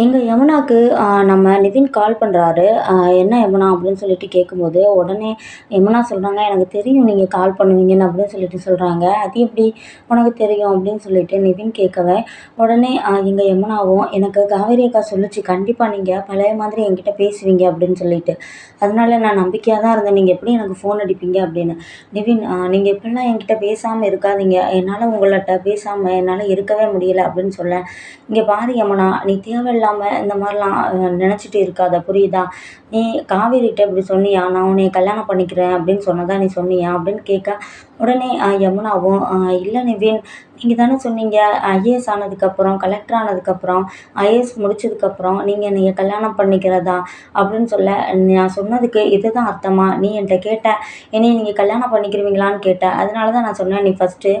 எங்கள் யமுனாக்கு நம்ம நிதின் கால் பண்ணுறாரு என்ன யமுனா அப்படின்னு சொல்லிட்டு கேட்கும்போது உடனே யமுனா சொல்கிறாங்க எனக்கு தெரியும் நீங்கள் கால் பண்ணுவீங்கன்னு அப்படின்னு சொல்லிட்டு சொல்கிறாங்க அது எப்படி உனக்கு தெரியும்? அப்படின்னு சொல்லிட்டு நிதின் கேட்கவே உடனே எங்கள் யமுனாவும் எனக்கு காவேரி அக்கா சொல்லுச்சு கண்டிப்பாக நீங்கள் பழைய மாதிரி என்கிட்ட பேசுவீங்க அப்படின்னு சொல்லிட்டு. அதனால நான் நம்பிக்கையாக தான் இருந்தேன். நீங்கள் எப்படி எனக்கு ஃபோன் அடிப்பீங்க? அப்படின்னு. நிவின் நீங்கள் எப்படிலாம் என்கிட்ட பேசாமல் இருக்காதீங்க. என்னால் உங்கள்கிட்ட பேசாமல் என்னால் இருக்கவே முடியலை அப்படின்னு சொல்ல இங்கே பாரு யமுனா நீ இல்லாமல் இந்த மாதிரிலாம் நினச்சிட்டு இருக்காத. புரியுதா? நீ காவேரிகிட்ட இப்படி சொன்னியா? நான் உன்னை கல்யாணம் பண்ணிக்கிறேன் அப்படின்னு சொன்னதா நீ சொன்னியா அப்படின்னு கேட்க உடனே யமுனாவும் இல்லை நிவின் நீங்கள் தானே சொன்னீங்க ஐஏஎஸ் ஆனதுக்கப்புறம் கலெக்டர் ஆனதுக்கப்புறம் ஐஏஎஸ் முடிச்சதுக்கப்புறம் நீங்கள் நீங்கள் கல்யாணம் பண்ணிக்கிறதா அப்படின்னு சொல்ல நான் சொன்னதுக்கு இதுதான் அர்த்தமா? நீ என்கிட்ட கேட்ட என்னைய நீங்கள் கல்யாணம் பண்ணிக்கிருவீங்களான்னு கேட்ட. அதனால தான் நான் சொன்னேன் நீ ஃபஸ்ட்டு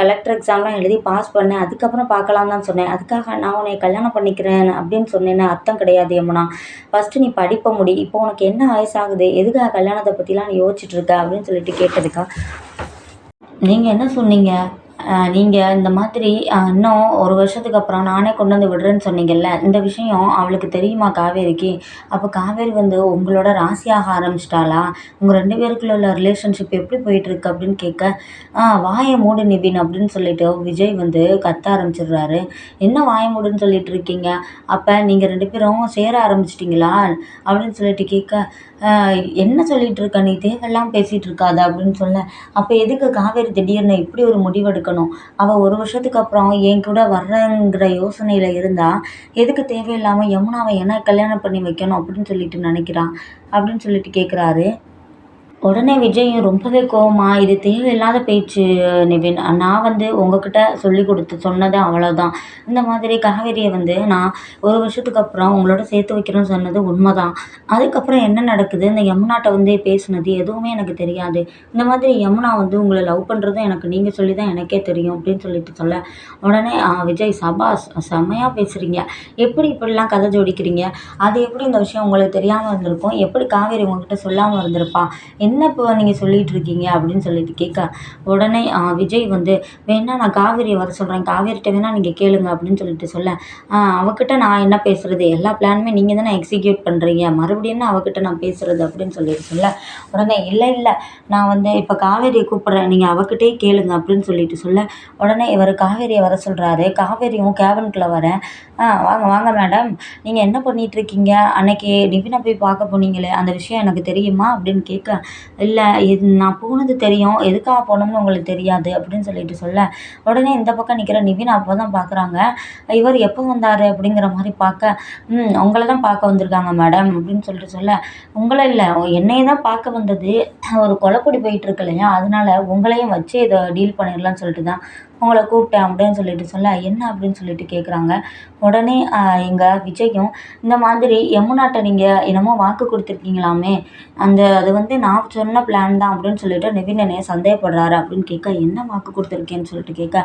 கலெக்டர் எக்ஸாம்லாம் எழுதி பாஸ் பண்ண. அதுக்கப்புறம் பார்க்கலாம் தான் சொன்னேன். அதுக்காக நான் உன்னை கல்யாணம் பண்ணிக்கிறேன் அப்படின்னு சொன்னேன்னு அர்த்தம் கிடையாது யமுனா. ஃபஸ்ட்டு நீ படிப்பை முடி. இப்போ உனக்கு என்ன வயசாகுது எதுக்காக கல்யாணத்தை பற்றிலாம் நீ யோசிச்சுட்டு இருக்க? அப்படின்னு சொல்லிட்டு கேட்டதுக்கா. நீங்கள் என்ன சொன்னீங்க? நீங்கள் இந்த மாதிரி இன்னும் ஒரு வருஷத்துக்கு அப்புறம் நானே கொண்டு வந்து விடுறேன்னு சொன்னீங்கல்ல இந்த விஷயம் அவளுக்கு தெரியுமா காவேரிக்கு? அப்போ காவேரி வந்து உங்களோட ராசியாக ஆரம்பிச்சிட்டாளா? உங்கள் ரெண்டு பேருக்குள்ள உள்ள ரிலேஷன்ஷிப் எப்படி போயிட்டுருக்கு அப்படின்னு கேட்க வாயை மூடு நிவின் அப்படின்னு சொல்லிட்டு விஜய் வந்து கத்த ஆரம்பிச்சிடுறாரு. என்ன வாயை மூடுன்னு சொல்லிட்டு இருக்கீங்க? அப்போ நீங்கள் ரெண்டு பேரும் சேர ஆரம்பிச்சிட்டிங்களா? அப்படின்னு சொல்லிட்டு கேட்க என்ன சொல்லிட்டு இருக்க? நீ தேவையெல்லாம் பேசிகிட்டு இருக்காத அப்படின்னு சொல்ல அப்போ எதுக்கு காவேரி திடீர்னு இப்படி ஒரு முடிவெடுக்க இருக்கணும். அவள் ஒரு வருஷத்துக்கு அப்புறம் என் கூட வர்றேங்கிற யோசனையில் இருந்தால் எதுக்கு தேவையில்லாமல் யமுனாவை என்ன கல்யாணம் பண்ணி வைக்கணும் அப்படின்னு சொல்லிட்டு நினைக்கிறான். அப்படின்னு சொல்லிட்டு கேட்குறாரு உடனே விஜயும் ரொம்பவே கோவமா இது தேவையில்லாத பேச்சு நிவின். நான் வந்து உங்ககிட்ட சொல்லி கொடுத்து சொன்னது அவ்வளோதான் இந்த மாதிரி காவேரியை வந்து நான் ஒரு வருஷத்துக்கு அப்புறம் உங்களோட சேர்த்து வைக்கிறேன்னு சொன்னது உண்மைதான். அதுக்கப்புறம் என்ன நடக்குது? இந்த யமுனாட்ட வந்து பேசுனது எதுவுமே எனக்கு தெரியாது. இந்த மாதிரி யமுனா வந்து உங்களை லவ் பண்ணுறதும் எனக்கு நீங்கள் சொல்லி தான் எனக்கே தெரியும் அப்படின்னு சொல்லிட்டு சொல்ல உடனே விஜய் சபாஸ் செம்மையாக பேசுகிறீங்க எப்படி இப்படிலாம் கதை ஜோடிக்கிறீங்க? அது எப்படி இந்த விஷயம் உங்களுக்கு தெரியாமல் இருந்திருக்கும் எப்படி காவேரி உங்ககிட்ட சொல்லாமல் இருந்திருப்பா என்ன இப்போ நீங்கள் சொல்லிகிட்டு இருக்கீங்க அப்படின்னு சொல்லிட்டு கேட்க உடனே விஜய் வந்து வேணா நான் காவேரியை வர சொல்கிறேன் காவேரிட்ட வேணால் நீங்கள் கேளுங்க அப்படின்னு சொல்லிட்டு சொல்ல அவகிட்ட நான் என்ன பேசுகிறது எல்லா பிளானுமே நீங்கள் தானே எக்ஸிக்யூட் பண்ணுறீங்க மறுபடியும் என்ன அவகிட்ட நான் பேசுகிறது அப்படின்னு சொல்லிட்டு சொல்ல உடனே இல்லை இல்லை நான் வந்து இப்போ காவேரியை கூப்பிட்றேன். நீங்கள் அவகிட்டே கேளுங்க அப்படின்னு சொல்லிட்டு சொல்ல உடனே இவர் காவேரியை வர சொல்கிறாரு காவேரியும் கேபின்குள்ளே வரேன் ஆ வாங்க வாங்க மேடம். நீங்கள் என்ன பண்ணிகிட்ருக்கீங்க அன்னைக்கு நிவினை போய் பார்க்க போனீங்களே அந்த விஷயம் எனக்கு தெரியுமா? அப்படின்னு கேட்க இல்லை இது நான் போனது தெரியும். எதுக்காக போனோம்னு உங்களுக்கு தெரியாது அப்படின்னு சொல்லிட்டு சொல்ல. உடனே இந்த பக்கம் நிற்கிற நிவின் அப்போ தான் பார்க்குறாங்க இவர் எப்போ வந்தார் அப்படிங்கிற மாதிரி பார்க்க ம் உங்களை தான் பார்க்க வந்திருக்காங்க மேடம் அப்படின்னு சொல்லிட்டு சொல்ல. உங்களை இல்லை என்னையை தான் பார்க்க வந்தது. ஒரு கொலைப்படி போயிட்டுருக்கு இல்லையா? அதனால உங்களையும் வச்சு இதை டீல் பண்ணிடலான்னு சொல்லிட்டு தான் உங்களை கூப்பிட்டேன் அப்படின்னு சொல்லிட்டு சொல்ல என்ன அப்படின்னு சொல்லிட்டு கேட்குறாங்க உடனே எங்கள் விஜயும் இந்த மாதிரி யமுனாட்ட நீங்கள் என்னமோ வாக்கு கொடுத்துருக்கீங்களாமே அந்த அது வந்து நான் சொன்ன பிளான் தான் அப்படின்னு சொல்லிட்டு நிவின் என்னைய சந்தேகப்படுறாரு அப்படின்னு கேட்க என்ன வாக்கு கொடுத்துருக்கேன்னு சொல்லிட்டு கேட்க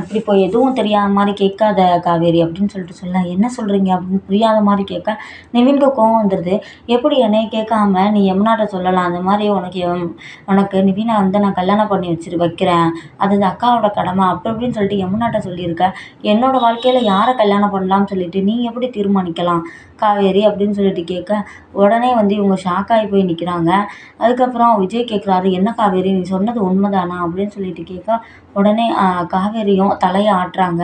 இப்படி போய் எதுவும் தெரியாத மாதிரி கேட்காத காவேரி அப்படின்னு சொல்லிட்டு சொல்ல என்ன சொல்கிறீங்க அப்படின்னு புரியாத மாதிரி கேட்க நிவின்க்கு கோவம் வந்துடுது எப்படி என்னைய கேட்காம நீ யமுனாட்ட சொல்லலாம் அந்த மாதிரி உனக்கு உனக்கு நிவினை வந்து நான் கல்யாணம் பண்ணி வச்சுட்டு வைக்கிறேன். அது அக்காவோட கடமை. வேணாமா அப்படி இப்படின்னு சொல்லிட்டு யமுனாட்ட சொல்லியிருக்க. என்னோட வாழ்க்கையில் யாரை கல்யாணம் பண்ணலாம்னு சொல்லிட்டு நீ எப்படி தீர்மானிக்கலாம்? காவேரி அப்படின்னு சொல்லிட்டு கேட்க உடனே வந்து இவங்க ஷாக் ஆகி போய் நிற்கிறாங்க அதுக்கப்புறம் விஜய் கேட்குறாரு என்ன காவேரி நீ சொன்னது உண்மைதானா? அப்படின்னு சொல்லிட்டு கேட்க உடனே காவேரியும் தலையை ஆட்டுறாங்க.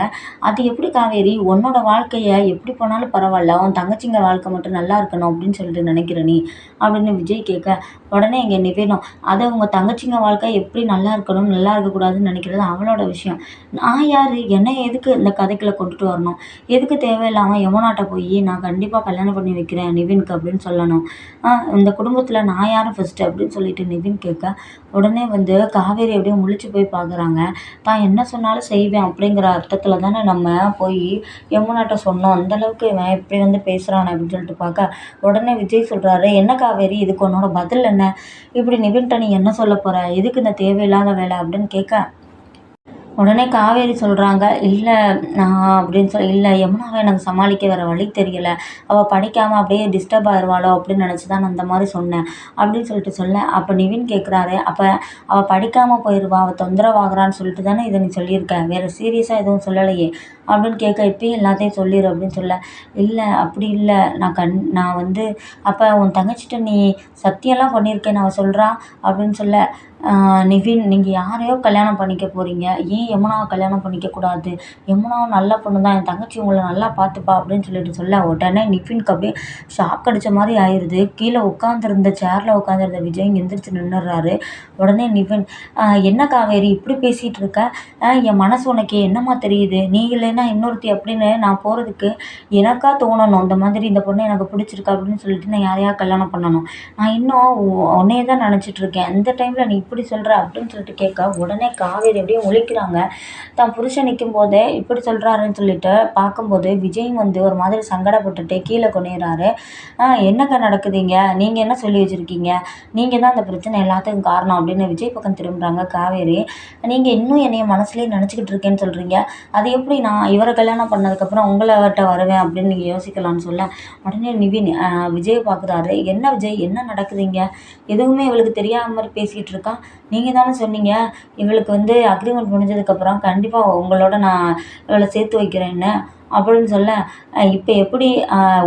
அது எப்படி காவேரி? உன்னோட வாழ்க்கையை எப்படி போனாலும் பரவாயில்ல. உன் தங்கச்சிங்க வாழ்க்கை மட்டும் நல்லா இருக்கணும் அப்படின்னு சொல்லிட்டு நினைக்கிற நீ. அப்படின்னு விஜய் கேட்க உடனே இங்கே நிவேதம் அதை உங்கள் தங்கச்சிங்க வாழ்க்கை எப்படி நல்லா இருக்கணும் நல்லா இருக்கக்கூடாதுன்னு நினைக்கிறது அவளோட விஷயம். விஷயம். நான் யார்? என்னை எதுக்கு இந்த கதைக்குள்ளே கொண்டுட்டு வரணும்? எதுக்கு தேவையில்லாமல் யமுனாட்ட போய் நான் கண்டிப்பாக கல்யாணம் பண்ணி வைக்கிறேன் நிவின்க்கு அப்படின்னு சொல்லணும். இந்த குடும்பத்தில் நான் யாரும் ஃபஸ்ட்டு அப்படின்னு சொல்லிட்டு நிவின் கேட்க உடனே வந்து காவேரி அப்படியே முழிச்சு போய் பார்க்குறாங்க தான் என்ன சொன்னாலும் செய்வேன் அப்படிங்கிற அர்த்தத்தில் தானே நம்ம போய் யமுனாட்ட சொன்னோம். அந்தளவுக்கு இவன் இப்படி வந்து பேசுகிறான் அப்படின்னு சொல்லிட்டு பார்க்க உடனே விஜய் சொல்கிறாரு என்ன காவேரி? இதுக்கு உன்னோட பதில் என்ன? இப்படி நிவின்ட்ட நீ என்ன சொல்ல போகிற எதுக்கு இந்த தேவையில்லாத வேலை? அப்படின்னு கேட்க உடனே காவேரி சொல்கிறாங்க இல்லை நான் அப்படின்னு சொல்லி இல்லை யமுனாவை எனக்கு சமாளிக்க வேறு வழி தெரியல. அவள் படிக்காமல் அப்படியே டிஸ்டர்ப் ஆயிடுவாளோ அப்படின்னு நினச்சி தான் நான் இந்த மாதிரி சொன்னேன். அப்படின்னு சொல்லிட்டு சொல்ல அப்போ நிவின் கேட்குறாரு அப்போ அவள் படிக்காமல் போயிடுவா அவள் தொந்தரவாகிறான்னு சொல்லிட்டு தானே இதை நீ சொல்லியிருக்க? வேறு சீரியஸாக எதுவும் சொல்லலையே? அப்படின்னு கேட்க இப்பயும் எல்லாத்தையும் சொல்லிடு அப்படின்னு சொல்ல இல்லை அப்படி இல்லை. நான் கண் நான் வந்து அப்போ உன் தங்கச்சிட்ட நீ சத்தியெல்லாம் பண்ணியிருக்கேன்னு அவள் சொல்கிறா அப்படின்னு சொல்ல நிவின் நீங்கள் யாரையோ கல்யாணம் பண்ணிக்க போகிறீங்க ஏன் யமுனாவை கல்யாணம் பண்ணிக்கக்கூடாது யமுனாவை நல்ல பொண்ணு தான் என் தங்கச்சி உங்களை நல்லா பார்த்துப்பா அப்படின்னு சொல்லிட்டு சொல்ல உடனே நிவின்க்கு அப்படியே ஷாக் அடித்த மாதிரி ஆயிடுது கீழே உட்காந்துருந்த சேரில் உட்காந்துருந்த விஜய் எந்திரிச்சு நின்றுறாரு உடனே நிவின் என்ன காவேரி? இப்படி பேசிகிட்டு இருக்க? என் மனசு உனக்கு என்னம்மா தெரியுது? நீ இல்லைன்னா இன்னொருத்தி அப்படின்னு நான் போகிறதுக்கு எனக்கா தோணணும். இந்த மாதிரி இந்த பொண்ணு எனக்கு பிடிச்சிருக்கு அப்படின்னு சொல்லிட்டு நான் யாரையா கல்யாணம் பண்ணணும்? நான் இன்னும் உன்னையே தான் நினச்சிட்டு இருக்கேன். இந்த டைமில் நீ இப்படி சொல்கிற அப்படின்னு சொல்லிட்டு கேட்க உடனே காவேரி அப்படியே ஒழிக்கிறாங்க. தான் புருஷன் நிற்கும் போதே இப்படி சொல்கிறாருன்னு சொல்லிட்டு பார்க்கும்போது விஜயும் வந்து ஒரு மாதிரி சங்கடப்பட்டுட்டு கீழே கொண்டுறாரு என்னக்கா நடக்குதுங்க? நீங்கள் என்ன சொல்லி வச்சுருக்கீங்க? நீங்கள் தான் அந்த பிரச்சனை எல்லாத்துக்கும் காரணம் அப்படின்னு விஜய் பக்கம் திரும்புகிறாங்க காவேரி. நீங்கள் இன்னும் என்னைய மனசுலேயே நினச்சிக்கிட்டு இருக்கேன்னு சொல்கிறீங்க அது எப்படி நான் இவரை கல்யாணம் பண்ணதுக்கப்புறம் உங்கள்கிட்ட வருவேன் அப்படின்னு நீங்கள் யோசிக்கலாம்னு சொல்ல? உடனே நிவின் விஜய் பார்க்குறாரு. என்ன விஜய்? என்ன நடக்குதுங்க? எதுவுமே இவளுக்கு தெரியாத மாதிரி பேசிக்கிட்டு இருக்கா? நீங்கள் தானே சொன்னீங்க? இவளுக்கு வந்து அக்ரிமெண்ட் முடிஞ்சதுக்கப்புறம் கண்டிப்பாக உங்களோட நான் இவளை சேர்த்து வைக்கிறேன்னு அப்படின்னு சொல்ல இப்போ எப்படி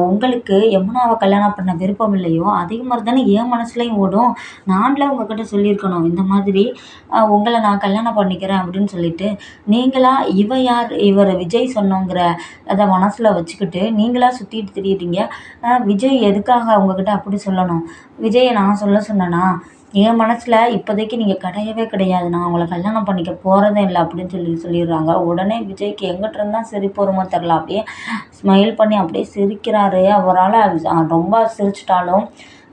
உங்களுக்கு யமுனாவை கல்யாணம் பண்ண விருப்பம் இல்லையோ அதே மாதிரி தானே என் மனசுலையும் ஓடும். நான்லாம் உங்ககிட்ட சொல்லியிருக்கணும் இந்த மாதிரி உங்களை நான் கல்யாணம் பண்ணிக்கிறேன் அப்படின்னு சொல்லிட்டு நீங்களா இவ யார் இவர் விஜய் சொன்னோங்கிற அதை மனசில் வச்சுக்கிட்டு நீங்களா சுற்றிட்டு திரியிறீங்க? விஜய் எதுக்காக உங்ககிட்ட அப்படி சொல்லணும்? விஜயை நான் சொல்ல சொன்னேனா? என் மனசில் இப்போதைக்கு நீங்கள் கிடையவே கிடையாது நான் உங்களை கல்யாணம் பண்ணிக்க போகிறதே இல்லை அப்படின்னு சொல்லி சொல்லிடுறாங்க. உடனே விஜய்க்கு எங்கிட்டேருந்து தான் சிரிப்பு வருமோ தெரில அப்படியே ஸ்மைல் பண்ணி அப்படியே சிரிக்கிறாரு. அவரால் ரொம்ப சிரிச்சிட்டாலும்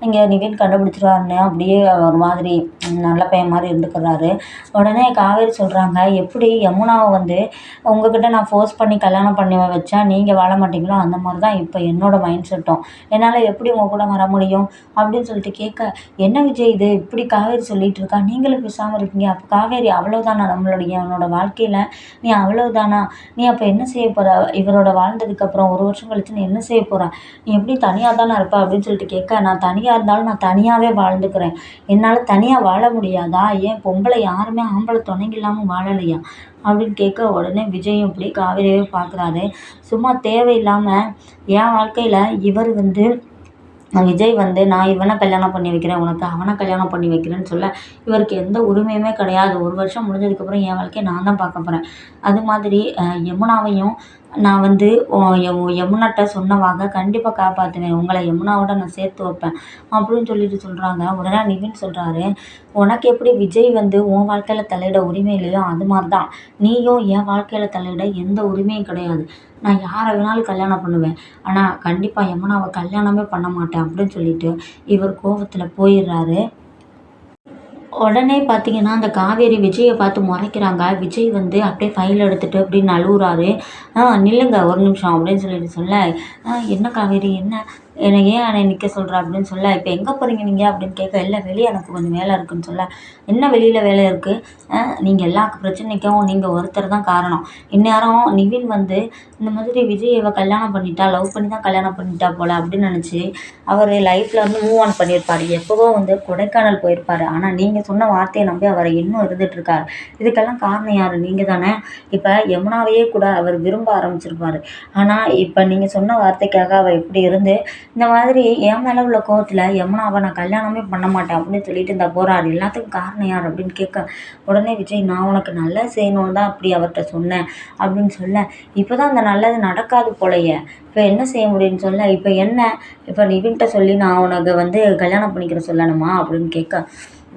இங்கே நிவின் கண்டுபிடிச்சிருவாருன்னு அப்படியே ஒரு மாதிரி நல்ல பையன் மாதிரி இருந்துக்கிறாரு. உடனே காவேரி சொல்கிறாங்க எப்படி யமுனாவை வந்து உங்ககிட்ட நான் ஃபோர்ஸ் பண்ணி கல்யாணம் பண்ணி வச்சா நீங்கள் வாழ மாட்டீங்களோ? அந்த மாதிரி தான் இப்போ என்னோடய மைண்ட் செட்டும் என்னால் எப்படி உங்கள் கூட வர முடியும்? அப்படின்னு சொல்லிட்டு கேட்க என்ன விஜய் இது? இப்படி காவேரி சொல்லிகிட்டு இருக்கா? நீங்களும் பேசாமல் இருக்கீங்க. அப்போ காவேரி அவ்வளோதானா நம்மளுடைய என்னோட வாழ்க்கையில்? நீ அவ்வளோதானா நீ அப்போ என்ன செய்ய போகிற இவரோட வாழ்ந்ததுக்கப்புறம் ஒரு வருஷம் கழிச்சு நீ என்ன செய்ய போகிற நீ எப்படி தனியாக தானே இருப்ப? அப்படின்னு சொல்லிட்டு கேட்க நான் தனியாக தனியாக இருந்தாலும் நான் தனியாகவே வாழ்ந்துக்கிறேன். என்னால் தனியாக வாழ முடியாதா? ஏன் பொம்பளை யாருமே ஆம்பளை துணைங்க இல்லாமல் வாழலையா? அப்படின்னு கேட்க உடனே விஜயும் இப்படி காவிரியே பார்க்குறாரு. சும்மா தேவையில்லாமல் என் வாழ்க்கையில் இவர் வந்து விஜய் வந்து நான் இவனை கல்யாணம் பண்ணி வைக்கிறேன். உனக்கு அவனை கல்யாணம் பண்ணி வைக்கிறேன்னு சொல்ல இவருக்கு எந்த உரிமையுமே கிடையாது. ஒரு வருஷம் முடிஞ்சதுக்கப்புறம் என் வாழ்க்கையை நான் தான் பார்க்க போகிறேன் அது மாதிரி யமுனாவையும் நான் வந்து யமுனாட்ட சொன்ன வாக்கை கண்டிப்பாக காப்பாற்றுவேன் உங்களை யமுனாவோட நான் சேர்த்து வைப்பேன். அப்படின்னு சொல்லிட்டு சொல்கிறாங்க உடனே நிவின் சொல்கிறாரு உனக்கு எப்படி விஜய் வந்து உன் வாழ்க்கையில் தலையிட உரிமை இல்லையோ அது மாதிரி தான் நீயும் என் வாழ்க்கையில் தலையிட எந்த உரிமையும் கிடையாது. நான் யாரை வேணாலும் கல்யாணம் பண்ணுவேன். ஆனால் கண்டிப்பாக யமுனாவை கல்யாணமே பண்ண மாட்டேன். அப்படின்னு சொல்லிட்டு இவர் கோபத்தில் போயிடுறாரு. உடனே பார்த்தீங்கன்னா அந்த காவேரி விஜயை பார்த்து முறைக்கிறாங்க. விஜய் வந்து அப்படியே ஃபைல் எடுத்துகிட்டு அப்படின்னு அழுகுறாரு நில்லுங்க ஒரு நிமிஷம் அப்படின்னு சொல்லிட்டு சொல்ல என்ன காவேரி என்ன? என்னை ஏன் என்னை நிற்க சொல்கிற அப்படின்னு சொல்ல இப்போ எங்கே போகிறீங்க நீங்கள் அப்படின்னு கேட்க இல்லை வெளியே எனக்கு கொஞ்சம் வேலை இருக்குதுன்னு சொல்ல. என்ன வெளியில் வேலை இருக்குது நீங்கள் எல்லா பிரச்சனைக்கும் நீங்கள் ஒருத்தர் தான் காரணம். இந்நேரம் நிவின் வந்து இந்த மாதிரி விஜய் இவ கல்யாணம் பண்ணிட்டா லவ் பண்ணி தான் கல்யாணம் பண்ணிட்டா போல் அப்படின்னு நினச்சி அவர் லைஃப்பில் வந்து மூவ் ஆன் பண்ணியிருப்பார். எப்போவோ வந்து கொடைக்கானல் போயிருப்பார். ஆனால் நீங்கள் சொன்ன வார்த்தையை நம்பி அவரை இன்னும் இருந்துகிட்ருக்கார் இதுக்கெல்லாம் காரணம் யார்? நீங்கள் தானே. இப்போ யமுனாவையே கூட அவர் விரும்ப ஆரம்பிச்சிருப்பார். ஆனால் இப்போ நீங்கள் சொன்ன வார்த்தைக்காக அவள் இப்படி இருந்து இந்த மாதிரி என் மேலே உள்ள கோவத்தில் யமுனாவை நான் கல்யாணமே பண்ண மாட்டேன் அப்படின்னு சொல்லிட்டு இந்த போகிறார் எல்லாத்துக்கும் காரணம் யார் அப்படின்னு கேட்க உடனே விஜய் நான் உனக்கு நல்லா செய்யணும்னு தான் அப்படி அவர்கிட்ட சொன்னேன் அப்படின்னு சொல்ல இப்போ தான் அந்த நல்லது நடக்காது போலையே. இப்போ என்ன செய்ய முடியும்னு சொல்ல இப்போ என்ன? இப்போ நிவின்கிட்ட சொல்லி நான் உனக்கு வந்து கல்யாணம் பண்ணிக்கிற சொல்லணுமா? அப்படின்னு கேட்க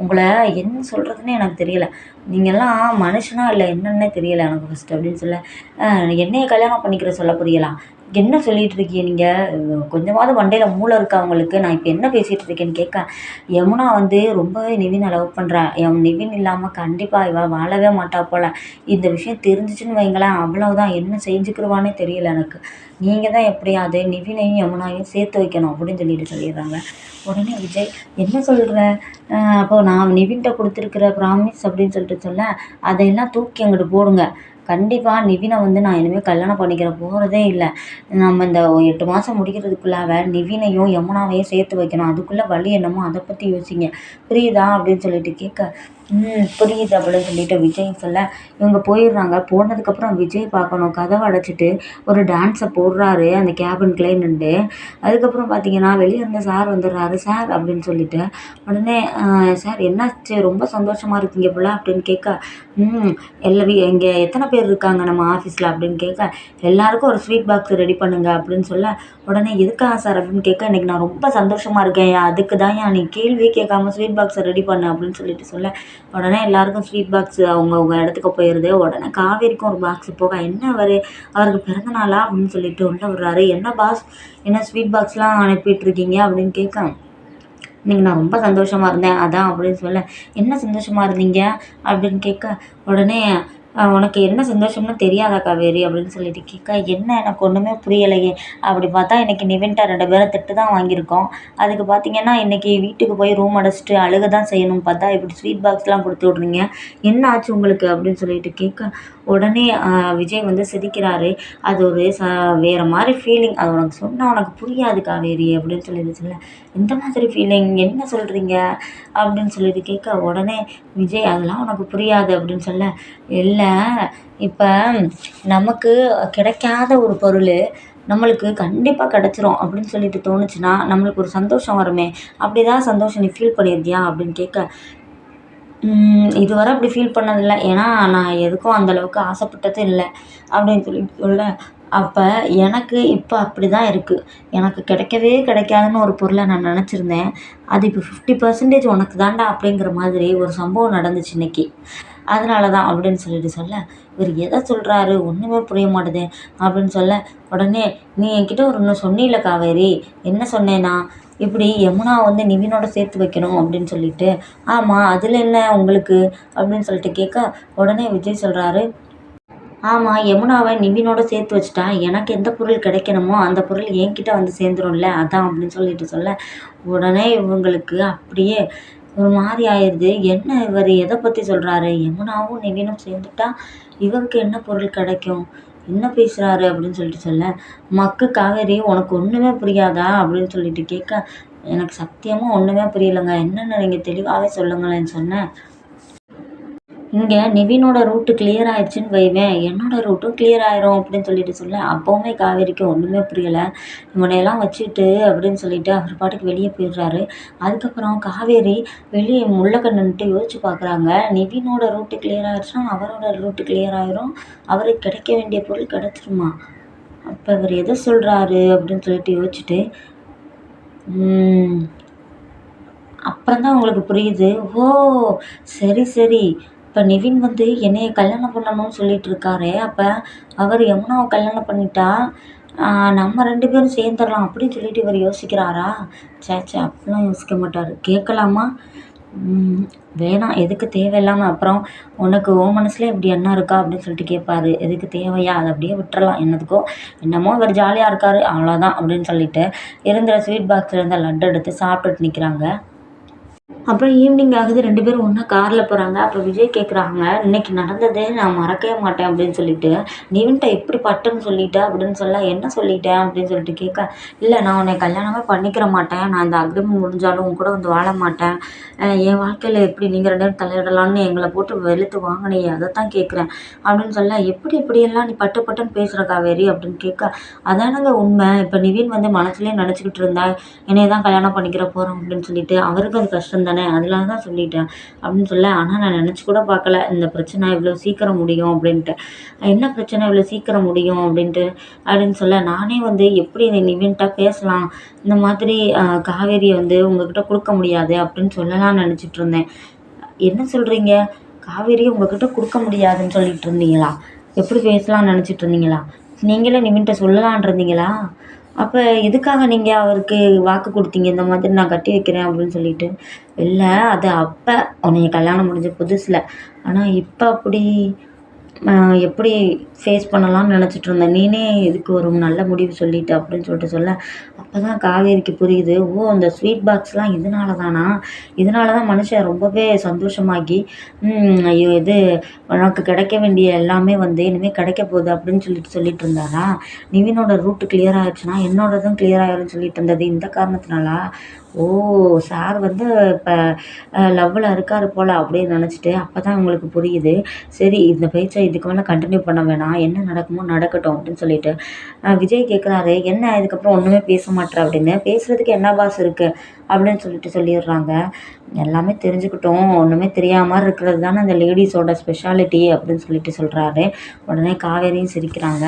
உங்களை என்ன சொல்கிறதுன்னு எனக்கு தெரியல. நீங்கள்லாம் மனுஷனா இல்லை என்னன்னே தெரியல எனக்கு ஃபஸ்ட்டு அப்படின்னு சொல்ல என்னையை கல்யாணம் பண்ணிக்கிற சொல்ல புரியலாம் என்ன சொல்லிகிட்டு இருக்கீங்க நீங்கள் கொஞ்சமாவது மண்டையில் மூளை இருக்கா உங்களுக்கு? நான் இப்போ என்ன பேசிகிட்டு இருக்கேன்னு கேட்க யமுனா வந்து ரொம்பவே நிவினை லவ் பண்ணுறா என் நிவின் இல்லாமல் கண்டிப்பாக இவள் வாழவே மாட்டா போல். இந்த விஷயம் தெரிஞ்சிச்சுன்னு வைங்களேன் அவ்வளோதான் என்ன செஞ்சுக்கிருவானே தெரியல எனக்கு. நீங்கள் தான் எப்படியாவது நிவினையும் யமுனாவையும் சேர்த்து வைக்கணும் அப்படின்னு சொல்லிட்டு சொல்லிடுறாங்க. உடனே விஜய் என்ன சொல்கிற அப்போ நான் நிவின்கிட்ட கொடுத்துருக்குற ப்ராமிஸ் அப்படின்னு சொல்லிட்டு சொல்ல அதையெல்லாம் தூக்கி அங்கிட்டு போடுங்க. கண்டிப்பாக நிவினை வந்து நான் இனிமேல் கல்யாணம் பண்ணிக்கிற போகிறதே இல்லை. நம்ம இந்த எட்டு மாதம் முடிக்கிறதுக்குள்ளாக நிவினையும் யமுனாவையும் சேர்த்து வைக்கணும். அதுக்குள்ளே வழி என்னமோ அதை பற்றி யோசிங்க. புரியுதா? அப்படின்னு சொல்லிட்டு கேட்க புரியுது அப்படின்னு சொல்லிட்டு விஜய் சொல்ல. இவங்க போயிடுறாங்க. போனதுக்கப்புறம் விஜய் பார்க்கணும். கதவை அடைச்சிட்டு ஒரு டான்ஸை போடுறாரு. அந்த கேபின்குள்ளே நின்று அதுக்கப்புறம் பார்த்தீங்கன்னா வெளியே இருந்த சார் வந்துடுறாரு. சார் அப்படின்னு சொல்லிட்டு. உடனே சார் என்னாச்சு? ரொம்ப சந்தோஷமாக இருக்கீங்க போல அப்படின்னு கேட்க ம் எல்லா இங்கே எத்தனை பேர் இருக்காங்க நம்ம ஆஃபீஸில் அப்படின்னு கேட்க எல்லாருக்கும் ஒரு ஸ்வீட் பாக்ஸ் ரெடி பண்ணுங்க அப்படின்னு சொல்ல உடனே எதுக்காக சார்? அப்படின்னு கேட்க இன்றைக்கி நான் ரொம்ப சந்தோஷமாக இருக்கேன். அதுக்கு தான் நீ கேள்வியே கேட்காம ஸ்வீட் பாக்ஸை ரெடி பண்ண? அப்படின்னு சொல்லிட்டு சொல்ல உடனே எல்லாருக்கும் ஸ்வீட் பாக்ஸ் அவங்கவுங்க இடத்துக்கு போயிடுது. உடனே காவேரிக்கும் ஒரு பாக்ஸ் போக என்ன அவர்? அவருக்கு பிறந்த நாளா? அப்படின்னு சொல்லிட்டு உள்ள விடுறாரு. என்ன பாஸ் என்ன ஸ்வீட் பாக்ஸ்லாம் அனுப்பிட்டுருக்கீங்க அப்படின்னு கேட்க இன்றைக்கி நான் ரொம்ப சந்தோஷமாக இருந்தேன். அதான் அப்படின்னு சொல்ல என்ன சந்தோஷமாக இருந்தீங்க? அப்படின்னு கேட்க உடனே உனக்கு என்ன சந்தோஷம்னு தெரியாதா காவேரி அப்படின்னு சொல்லிட்டு கேட்க என்ன எனக்கு ஒன்றுமே புரியலையே. அப்படி பார்த்தா இன்றைக்கி நிவின்ட்ட ரெண்டு பேரும் திட்டு தான் வாங்கியிருக்கோம். அதுக்கு பார்த்தீங்கன்னா இன்றைக்கி வீட்டுக்கு போய் ரூம் அடைச்சிட்டு அழுக தான் செய்யணும் பார்த்தா இப்படி ஸ்வீட் பாக்ஸ்லாம் கொடுத்து விட்றீங்க. என்ன ஆச்சு உங்களுக்கு அப்படின்னு சொல்லிட்டு கேட்க உடனே விஜய் வந்து சிரிக்கிறாரு. அது ஒரு ச வேறு மாதிரி ஃபீலிங் அது உனக்கு சொன்னால் உனக்கு புரியாது காவேரி அப்படின்னு சொல்லிட்டு சொல்ல இந்த மாதிரி ஃபீலிங் என்ன சொல்கிறீங்க அப்படின்னு சொல்லிட்டு கேட்க உடனே விஜய் அதெல்லாம் உனக்கு புரியாது அப்படின்னு சொல்ல இல்லை இப்போ நமக்கு கிடைக்காத ஒரு பொருள் நம்மளுக்கு கண்டிப்பாக கிடச்சிரும் அப்படின்னு சொல்லிட்டு தோணுச்சுன்னா நம்மளுக்கு ஒரு சந்தோஷம் வருமே. அப்படி தான் சந்தோஷம். நீ ஃபீல் பண்ணியிருந்தியா அப்படின்னு கேட்க இதுவரை அப்படி ஃபீல் பண்ணதில்லை. ஏன்னா நான் எதுக்கும் அந்தளவுக்கு ஆசைப்பட்டதும் இல்லை. அப்படின்னு சொல்லிட்டு சொல்ல அப்போ எனக்கு இப்போ அப்படி தான் இருக்குது எனக்கு கிடைக்கவே கிடைக்காதுன்னு ஒரு பொருளை நான் நினச்சிருந்தேன். அது இப்போ ஃபிஃப்டி பர்சன்டேஜ் உனக்கு தாண்டா அப்படிங்கிற மாதிரி ஒரு சம்பவம் நடந்துச்சு இன்றைக்கி அதனால தான் அப்படின்னு சொல்லிட்டு சொல்ல இவர் எதை சொல்கிறாரு ஒன்றுமே புரிய மாட்டேது. அப்படின்னு சொல்ல உடனே நீ என்கிட்ட ஒரு இன்னும் சொன்னில காவேரி என்ன சொன்னேன்னா இப்படி யமுனா வந்து நிவினோட சேர்த்து வைக்கணும் அப்படின்னு சொல்லிட்டு ஆமாம் அதில் என்ன உங்களுக்கு? அப்படின்னு சொல்லிட்டு கேட்க உடனே விஜய் சொல்கிறாரு ஆமாம் யமுனாவை நிவினோட சேர்த்து வச்சுட்டா எனக்கு எந்த பொருள் கிடைக்கணுமோ அந்த பொருள் என்கிட்ட வந்து சேர்ந்துரும்ல அதான் அப்படின்னு சொல்லிட்டு சொல்ல உடனே இவங்களுக்கு அப்படியே ஒரு மாதிரி ஆயிடுது என்ன இவர் எதை பற்றி சொல்கிறாரு யமுனாவும் நிவினும் சேர்ந்துட்டா இவருக்கு என்ன பொருள் கிடைக்கும்? என்ன பேசுகிறாரு அப்படின்னு சொல்லிட்டு சொல்ல மக்கு காவேரி உனக்கு ஒன்றுமே புரியாதா? அப்படின்னு சொல்லிட்டு கேட்க எனக்கு சத்தியமாக ஒன்றுமே புரியலைங்க. என்னென்ன நீங்கள் தெளிவாகவே சொல்லுங்களேன்னு சொன்னேன். இங்கே நிவினோட ரூட்டு கிளியர் ஆயிடுச்சுன்னு வைவேன். என்னோட ரூட்டும் கிளியர் ஆயிரும் அப்படின்னு சொல்லிட்டு சொல்ல அப்போவுமே காவேரிக்கு ஒன்றுமே புரியலை. இவனையெல்லாம் வச்சுட்டு அப்படின்னு சொல்லிட்டு அவர் பாட்டுக்கு வெளியே போயிடுறாரு. அதுக்கப்புறம் காவேரி வெளியே முள்ளக்கண்ணுன்ட்டு யோசிச்சு பார்க்குறாங்க நிவினோட ரூட்டு கிளியர் ஆயிடுச்சுன்னா அவரோட ரூட்டு கிளியர் ஆயிரும். அவருக்கு கிடைக்க வேண்டிய பொருள் கிடச்சிருமா? அப்போ இவர் எதை சொல்கிறாரு அப்படின்னு சொல்லிட்டு யோசிச்சுட்டு அப்புறம் தான் உங்களுக்கு புரியுது. ஓ சரி சரி. இப்போ நிவின் வந்து என்னைய கல்யாணம் பண்ணணும்னு சொல்லிட்டு இருக்காரு அப்போ அவர் யமுனாவை கல்யாணம் பண்ணிட்டா நம்ம ரெண்டு பேரும் சேர்ந்துடலாம் அப்படின்னு சொல்லிட்டு இவர் யோசிக்கிறாரா? சே சே அப்படிலாம் யோசிக்க மாட்டார். கேட்கலாமா? வேணாம். எதுக்கு தேவையில்லாமல் அப்புறம் உனக்கு உன் மனசுல இப்படி என்ன இருக்கா அப்படின்னு சொல்லிட்டு கேட்பாரு. எதுக்கு தேவையா? அதை அப்படியே விட்டுறலாம். என்னதுக்கோ? என்னமோ அவர் ஜாலியாக இருக்கார். அவ்வளோதான் அப்படின்னு சொல்லிட்டு இருந்த ஸ்வீட் பாக்ஸில் இருந்த லட்டு எடுத்து சாப்பிட்டுட்டு நிற்கிறாங்க அப்புறம் ஈவினிங் ஆகுது ரெண்டு பேரும் ஒன்றா காரில் போகிறாங்க அப்புறம் விஜய் கேட்குறாங்க இன்னைக்கு நடந்ததே நான் மறக்கவே மாட்டேன் அப்படின்னு சொல்லிட்டு நிவின்ட்ட எப்படி பட்டுன்னு சொல்லிட்டேன் அப்படின்னு சொல்ல என்ன சொல்லிட்டேன்? அப்படின்னு சொல்லிட்டு கேட்க இல்லை நான் உன்னை கல்யாணமே பண்ணிக்கிற மாட்டேன். நான் இந்த அக்ரிமெண்ட் முடிஞ்சாலும் உன் கூட வந்து வாழ மாட்டேன். என் வாழ்க்கையில் எப்படி நீங்கள் ரெண்டு பேரும் தலையிடலாம்னு எங்களை போட்டு வெளுத்து வாங்கினீங்க அதை தான் கேட்குறேன் அப்படின்னு சொல்ல எப்படி இப்படியெல்லாம் நீ பட்டு பட்டுன்னு பேசுகிற காவேரி? அப்படின்னு கேட்க அதானங்க உண்மை. இப்போ நிவின் வந்து மனசுலேயே நினச்சிக்கிட்டு இருந்தா என்னைய தான் கல்யாணம் பண்ணிக்கிற போகிறோம் அப்படின்னு சொல்லிட்டு அவருக்கு அது கஷ்டம் தானே? அதனால தான் சொல்லிட்டேன். அப்படின்னு சொல்ல ஆனால் நான் நினச்சி கூட பார்க்கல. இந்த பிரச்சனை இவ்வளோ சீக்கிரம் முடியும் அப்படின்ட்டு. என்ன பிரச்சனை இவ்வளோ சீக்கிரம் முடியும்? அப்படின்ட்டு அப்படின்னு சொல்ல நானே வந்து எப்படி நிவின்ட்டா பேசலாம்? இந்த மாதிரி காவேரியை வந்து உங்ககிட்ட கொடுக்க முடியாது அப்படின்னு சொல்லலாம்னு நினச்சிட்டு இருந்தேன். என்ன சொல்கிறீங்க காவேரியை உங்ககிட்ட கொடுக்க முடியாதுன்னு சொல்லிட்டு இருந்தீங்களா? எப்படி பேசலாம்னு நினச்சிட்டு இருந்தீங்களா? நீங்களே நிவின்ட்ட சொல்லலான் இருந்தீங்களா? அப்போ எதுக்காக நீங்கள் அவருக்கு வாக்கு கொடுத்தீங்க? இந்த மாதிரி நான் கட்டி வைக்கிறேன் அப்படின்னு சொல்லிட்டு. இல்லை அது அப்போ உன்னைய கல்யாணம் முடிஞ்ச புதுசில். ஆனால் இப்போ அப்படி எப்படி ஃபேஸ் பண்ணலாம்னு நினச்சிட்டு இருந்தேன். நீனே இதுக்கு ஒரு நல்ல முடிவு சொல்லிட்ட அப்படின்னு சொல்லிட்டு சொல்ல அப்போ தான் காவேரிக்கு புரியுது ஓ அந்த ஸ்வீட் பாக்ஸ்லாம் இதனால தானா இதனால தான் மனுஷன் ரொம்பவே சந்தோஷமாகி ஐயோ இது உனக்கு கிடைக்க வேண்டிய எல்லாமே வந்து இனிமேல் கிடைக்க போகுது அப்படின்னு சொல்லிட்டு சொல்லிட்டு இருந்தாரா? நிவினோட ரூட்டு கிளியர் ஆயிடுச்சுன்னா என்னோடதும் கிளியர் ஆயிரும்னு சொல்லிட்டு இருந்தது. இந்த காரணத்தினால? ஓ சார் வந்து இப்போ லவ்வில் இருக்காரு போல் அப்படின்னு நினச்சிட்டு அப்போ தான் உங்களுக்கு புரியுது. சரி இந்த பேச்சை இதுக்கு மேலே கண்டினியூ பண்ண வேணாம். என்ன நடக்குமோ நடக்கட்டும் அப்படின்னு சொல்லிட்டு. விஜய் கேட்குறாரு என்ன? இதுக்கப்புறம் ஒன்றுமே பேச மாட்டேற அப்படின்னு. பேசுகிறதுக்கு என்ன பாஸ் இருக்குது அப்படின்னு சொல்லிட்டு சொல்லிடுறாங்க. எல்லாமே தெரிஞ்சுக்கிட்டோம். ஒன்றுமே தெரியாமல் இருக்கிறது தானே அந்த லேடிஸோட ஸ்பெஷாலிட்டி அப்படின்னு சொல்லிட்டு சொல்கிறாரு உடனே காவேரியும் சிரிக்கிறாங்க.